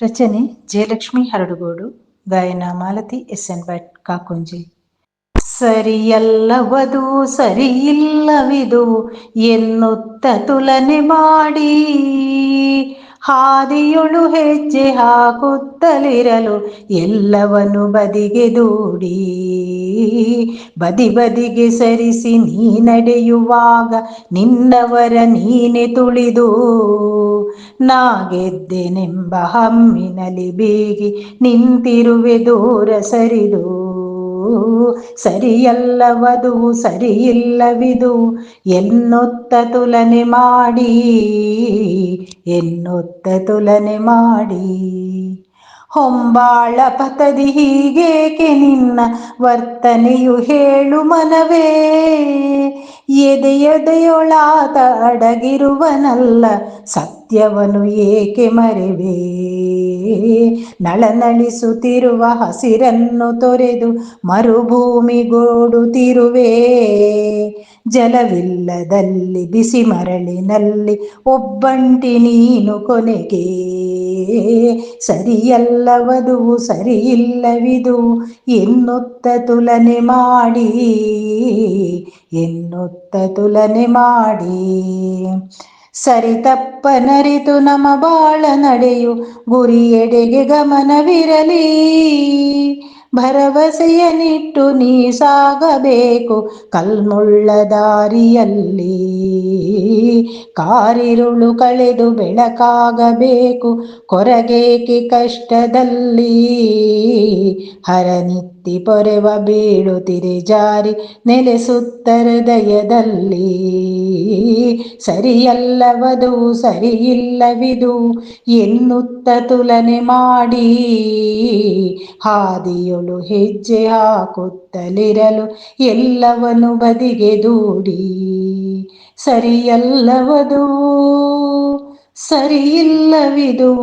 ರಚನೆ ಜಯಲಕ್ಷ್ಮಿ ಹರಡುಗೋಡು ಗಾಯನ Malathi S N Bhat Kakunji ಸರಿಯಲ್ಲವದು ಸರಿಯಿಲ್ಲವಿದು ಎನ್ನುತ್ತ ತುಲನೆ ಮಾಡಿ ಹಾದಿಯೊಳು ಹೆಜ್ಜೆ ಹಾಕುತ್ತಲಿರಲು ಎಲ್ಲವನ್ನು ಬದಿಗೆ ದೂಡಿ. ಬದಿ ಬದಿಗೆ ಸರಿಸಿ ನೀ ನಡೆಯುವಾಗ ನಿನ್ನವರ ನೀನೆ ತುಳಿದು. ನಾ ಗೆದ್ದೆನೆಂಬ ಹಮ್ಮಿನಲಿ ಬೇಗಿ ನಿಂತಿರುವೆ ದೂರ ಸರಿದು. ಸರಿಯಲ್ಲವದು, ಸರಿಯಿಲ್ಲವಿದು, ಎನ್ನುತ್ತ ತುಲನೆ ಮಾಡಿ, ಎನ್ನುತ್ತ ತುಲನೆ ಮಾಡಿ. ಹೊಂಬಾಳ ಪತದಿ ಹೀಗೇಕೆ ನಿನ್ನ ವರ್ತನೆಯು ಹೇಳು ಮನವೇ ಎದೆ ಎದೆಯೊಳಾತ ಅಡಗಿರುವನಲ್ಲ, ಸತ್ಯವನು ಏಕೆ ಮರೆವೇ? ನಳನಳಿಸುತ್ತಿರುವ ಹಸಿರನ್ನು ತೊರೆದು ಮರುಭೂಮಿಗೋಡುತ್ತಿರುವೆ ಜಲವಿಲ್ಲದಲ್ಲಿ ಬಿಸಿ ಮರಳಿನಲ್ಲಿ ಒಬ್ಬಂಟಿ ನೀನು ಕೊನೆಗೆ. ಸರಿಯಲ್ಲವದು ಸರಿಯಿಲ್ಲವಿದು, ಎನ್ನುತ್ತ ತುಲನೆ ಮಾಡಿ. ಎನ್ನುತ್ತ ತುಲನೆ ಮಾಡಿ. ಸರಿ ತಪ್ಪನರಿತು ನಮ್ಮ ಬಾಳ ನಡೆಯು ಗುರಿಯೆಡೆಗೆ ಗಮನವಿರಲಿ. ಭರವಸೆಯ ನಿಟ್ಟು ನೀ ಸಾಗಬೇಕು, ಕಲ್ಮುಳ್ಳ ದಾರಿಯಲ್ಲಿ. ಕಾರಿರುಳು ಕಳೆದು ಬೆಳಕಾಗಬೇಕು, ಕೊರಗೇಕೆ ಕಷ್ಟದಲ್ಲಿ. ಹರನಿತ್ತಿ ಪೊರೆವ ಬೀಳುತ್ತಿರೆ ಜಾರಿ ನೆಲೆಸುತ್ತರದಯದಲ್ಲಿ ಸರಿಯಲ್ಲವದು, ಸರಿಯಿಲ್ಲವಿದು, ಎನ್ನುತ್ತ ತುಲನೆ ಮಾಡಿ. ಹಾದಿಯೊಳು ಹೆಜ್ಜೆ ಹಾಕುತ್ತಲಿರಲು ಎಲ್ಲವನು ಬದಿಗೆ ದೂಡಿ. ಸರಿಯಲ್ಲವದು, ಸರಿಯಿಲ್ಲವಿದು.